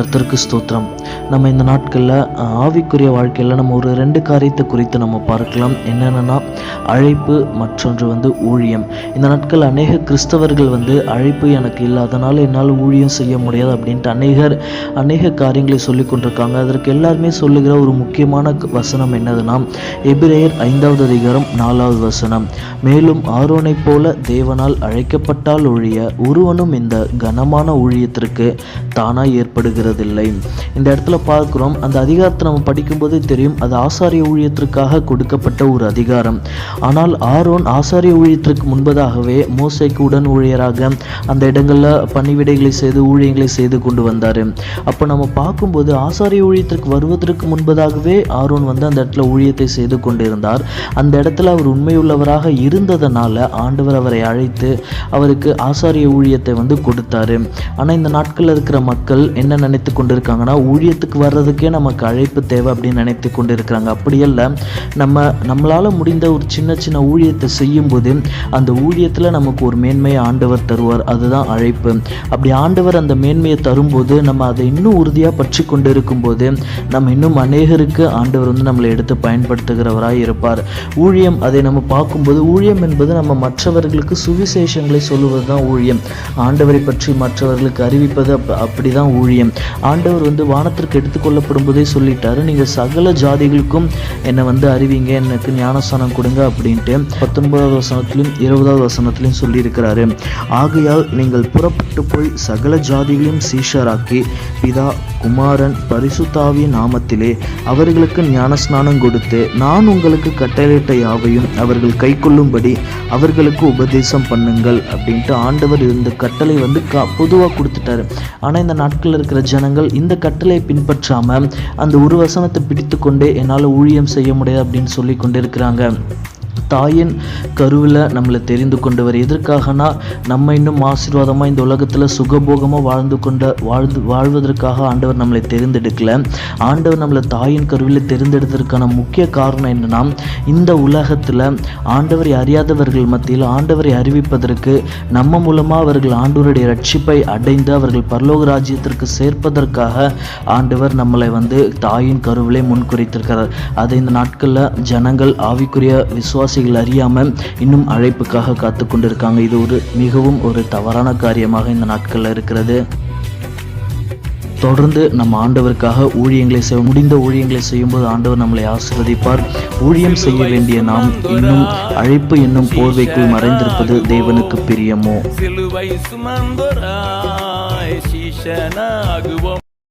கர்த்தருக்கு ஸ்தோத்திரம். நம்ம இந்த நாட்களில் ஆவிக்குரிய வாழ்க்கையில் நம்ம ஒரு ரெண்டு காரியத்தை குறித்து நம்ம பார்க்கலாம். என்னென்னா அழைப்பு மற்றொன்று வந்து ஊழியம். இந்த நாட்கள் அநேக கிறிஸ்தவர்கள் வந்து அழைப்பு எனக்கு இல்லை அதனால் என்னால் ஊழியம் செய்ய முடியாது அப்படின்ட்டு அநேகர் அநேக காரியங்களை சொல்லி கொண்டிருக்காங்க. அதற்கு எல்லாருமே சொல்லுகிற ஒரு முக்கியமான வசனம் என்னதுன்னா எபிரேயர் ஐந்தாவது அதிகாரம் நாலாவது வசனம். மேலும் ஆரோனைப் போல தேவனால் அழைக்கப்பட்டால் ஒழிய ஒருவனும் இந்த கனமான ஊழியத்திற்கு தானாக ஏற்படுகிறது. ஏற்படுகிறதில்லை இந்த இடத்துல பார்க்குறோம் அந்த அதிகாரத்தை நம்ம படிக்கும்போது தெரியும் அது ஆசாரிய ஊழியத்திற்காக கொடுக்கப்பட்ட ஒரு அதிகாரம். ஆனால் ஆரோன் ஆசாரிய ஊழியத்திற்கு முன்பதாகவே மோசைக்கு உடன் ஊழியராக அந்த இடங்களில் பணிவிடைகளை செய்து ஊழியங்களை செய்து கொண்டு வந்தார். அப்போ நம்ம பார்க்கும்போது ஆசாரிய ஊழியத்திற்கு வருவதற்கு முன்பதாகவே ஆரோன் வந்து அந்த இடத்துல ஊழியத்தை செய்து கொண்டிருந்தார். அந்த இடத்துல அவர் உண்மையுள்ளவராக இருந்ததனால ஆண்டவர் அவரை அழைத்து அவருக்கு ஆசாரிய ஊழியத்தை வந்து கொடுத்தாரு. ஆனால் இந்த நாட்களில் இருக்கிற மக்கள் என்ன நினைத்து கொண்டிருக்காங்கன்னா ஊழியத்துக்கு வர்றதுக்கே நமக்கு அழைப்பு தேவை அப்படின்னு நினைத்து கொண்டு இருக்கிறாங்க அப்படியல்ல நம்ம நம்மளால் முடிந்த ஒரு சின்ன சின்ன ஊழியத்தை செய்யும்போது அந்த ஊழியத்தில் நமக்கு ஒரு மேன்மையை ஆண்டவர் தருவார். அதுதான் அழைப்பு. அப்படி ஆண்டவர் அந்த மேன்மையை தரும்போது நம்ம அதை இன்னும் உறுதியாக பற்றி கொண்டு இருக்கும்போது நம்ம இன்னும் அநேகருக்கு ஆண்டவர் வந்து நம்மளை எடுத்து பயன்படுத்துகிறவராக இருப்பார். ஊழியம் அதை நம்ம பார்க்கும்போது ஊழியம் என்பது நம்ம மற்றவர்களுக்கு சுவிசேஷங்களை சொல்லுவது தான் ஊழியம். ஆண்டவரை பற்றி மற்றவர்களுக்கு அறிவிப்பது அப் அப்படி தான் ஊழியம். ஆண்டவர் வந்து வானத்திற்கு எடுத்துக்கொள்ளப்படும் போதே சொல்லிட்டாரு. நீங்கள் சகல ஜாதிகளுக்கும் என்னை வந்து அறிவிங்க எனக்கு ஞானஸ்தானம் கொடுங்க அப்படின்ட்டு பத்தொன்பதாவது வசனத்திலும் இருபதாவது வசனத்திலும் சொல்லியிருக்கிறாரு. ஆகையால் நீங்கள் புறப்பட்டு போய் சகல ஜாதிகளையும் சீஷராக்கி பிதா குமாரன் பரிசுத்தாவிய நாமத்திலே அவர்களுக்கு ஞானஸ்நானம் கொடுத்து நான் உங்களுக்கு கட்டளையிட்ட யாவையும் அவர்கள் கைக்கொள்ளும்படி அவர்களுக்கு உபதேசம் பண்ணுங்கள் அப்படின்ட்டு ஆண்டவர் இந்த கட்டளை வந்து க பொதுவாக கொடுத்துட்டாரு. ஆனால் இந்த நாட்களில் இருக்கிற ஜனங்கள் இந்த கட்டளை பின்பற்றாமல் அந்த ஒரு வசனத்தை பிடித்து கொண்டே என்னால் ஊழியம் செய்ய முடியாது அப்படின்னு சொல்லி கொண்டிருக்கிறாங்க. தாயின் கருவில் நம்மளை தெரிந்து கொண்டவர். எதற்காகனா நம்ம இன்னும் ஆசீர்வாதமாக இந்த உலகத்தில் சுகபோகமாக வாழ்ந்து கொண்ட வாழ்ந்து வாழ்வதற்காக ஆண்டவர் நம்மளை தெரிந்தெடுக்கல. ஆண்டவர் நம்மளை தாயின் கருவில் தெரிந்தெடுத்ததற்கான முக்கிய காரணம் என்னன்னா இந்த உலகத்தில் ஆண்டவரை அறியாதவர்கள் மத்தியில் ஆண்டவரை அறிவிப்பதற்கு நம்ம மூலமாக அவர்கள் ஆண்டவருடைய ரட்சிப்பை அடைந்து அவர்கள் பரலோக ராஜ்யத்திற்கு சேர்ப்பதற்காக ஆண்டவர் நம்மளை வந்து தாயின் கருவிலே முன்குறித்திருக்கிறார். அதை இந்த நாட்களில் ஜனங்கள் ஆவிக்குரிய விசுவாசி விசுவாசிகள் அறியாமல் இன்னும் அழைப்புக்காக காத்து கொண்டிருக்காங்க இது ஒரு மிகவும் ஒரு தவறான காரியமாக இந்த நாட்களில் இருக்கிறது. தொடர்ந்து நம்ம ஆண்டவருக்காக ஊழியங்களை செய்ய முடிந்த ஊழியங்களை செய்யும்போது ஆண்டவர் நம்மளை ஆசீர்வதிப்பார். ஊழியம் செய்ய வேண்டிய நாம் இன்னும் அழைப்பு என்னும் போர்வைக்குள் மறைந்திருப்பது தேவனுக்கு பிரியமோ? சிலுவை